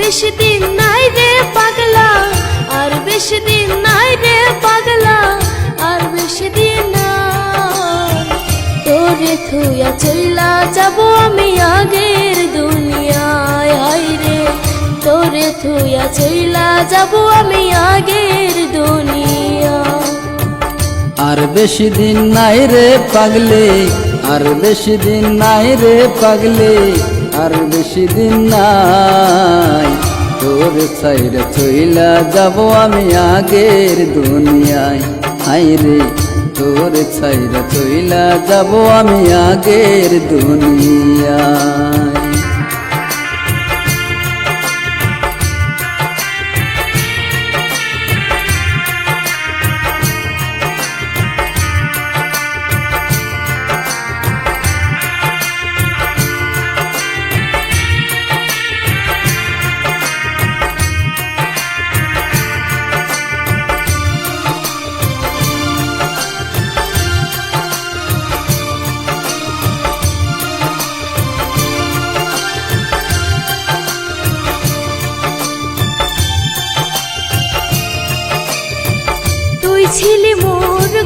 বেশি দিন নাই রে পাগলা, আর বেশি দিন নাই রে পাগলা, আর বেশি দিন তোরে থুয়া চইলা যাব আমি আগের দুনিয়ায়। হাই রে, তোরে থুয়া চইলা যাব আমি আগের দুনিয়ায়। আর বেশি দিন নাই রে পাগলে, আর বেশি দিন নাই রে পাগলে আর বেশি দিন নাই। তোর সাইরে চইলা যাব আমি আগের দুনিয়ায়। হাই রে তোর সাইরে চইলা যাব আমি আগের দুনিয়ায়।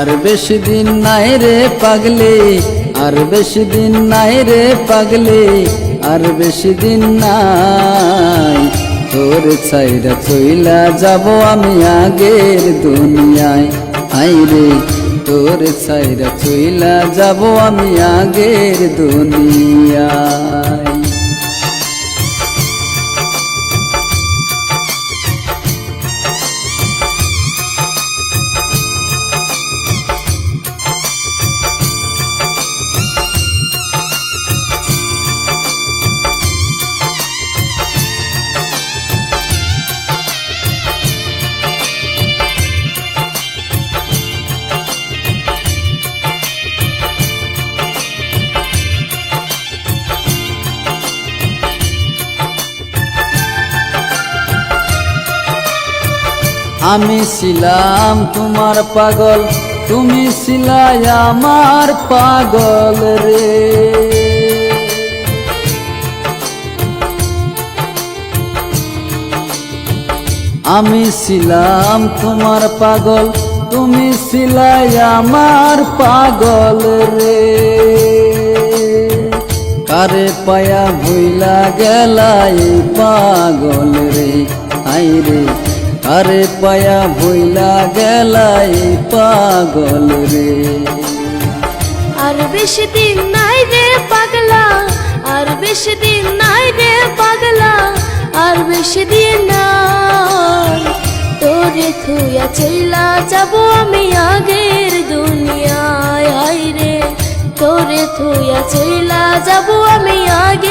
আর বেশি দিন নাই রে পাগলে, আর বেশি দিন নাই রে পাগলে, আর বেশি দিন নাই। তোর ছাইরা চইলা যাব আমি আগের দুনিয়ায়। হাই রে, তোর ছাইরা চইলা যাব আমি আগের দুনিয়ায়। আমি ছিলাম তোমার পাগল, তুমি ছিলাই আমার পাগল রে। আমি ছিলাম তোমার পাগল, তুমি ছিলাই আমার পাগল রে। কারে পায়া ভুইলা গেলাই পাগল রে? আই রে কারে পায়া ভুইলা গেলাই পাগল রে। আর বেশি দিন নাই রে পাগলা, আর বেশি দিন নাই রে পাগলা, আর বেশি দিন নাই তোরে থুয়া চইলা যাব আমি আগের দুনিয়ায়। আই রে, তোরে থুয়া চইলা যাব আমি আগের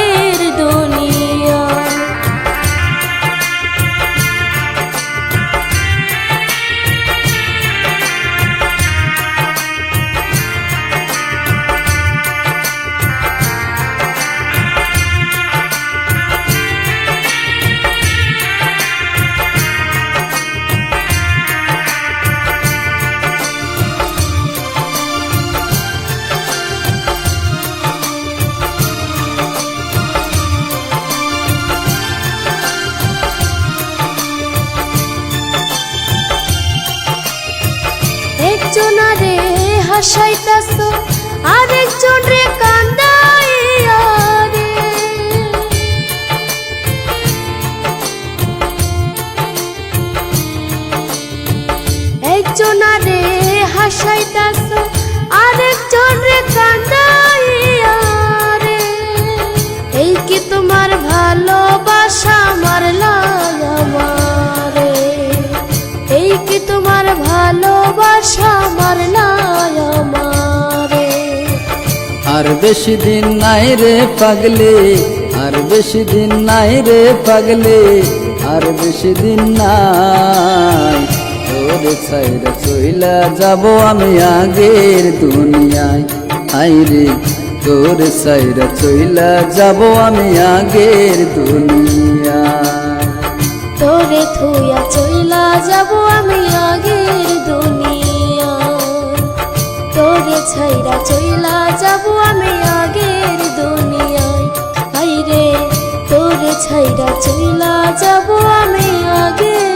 একজনারে হাসাইতাস আরেকজন রে কান্দাইয়া রে একজনারে হাসাইতাছ আরেকজন রে কান্দাইয়া ভালোবাসা মারলাই আমারে। আর বেশি দিন নাই রে পাগলে, আর বেশি দিন নাই রে পাগলে, আর বেশি দিন নাই। তোরে ছাইরা চইলা যাব আমি আগের দুনিয়ায়। হাই রে, তোরে ছাইরা চইলা যাব আমি আগের দুনিয়ায়। ছাইরা চইলা যাব আমি আগের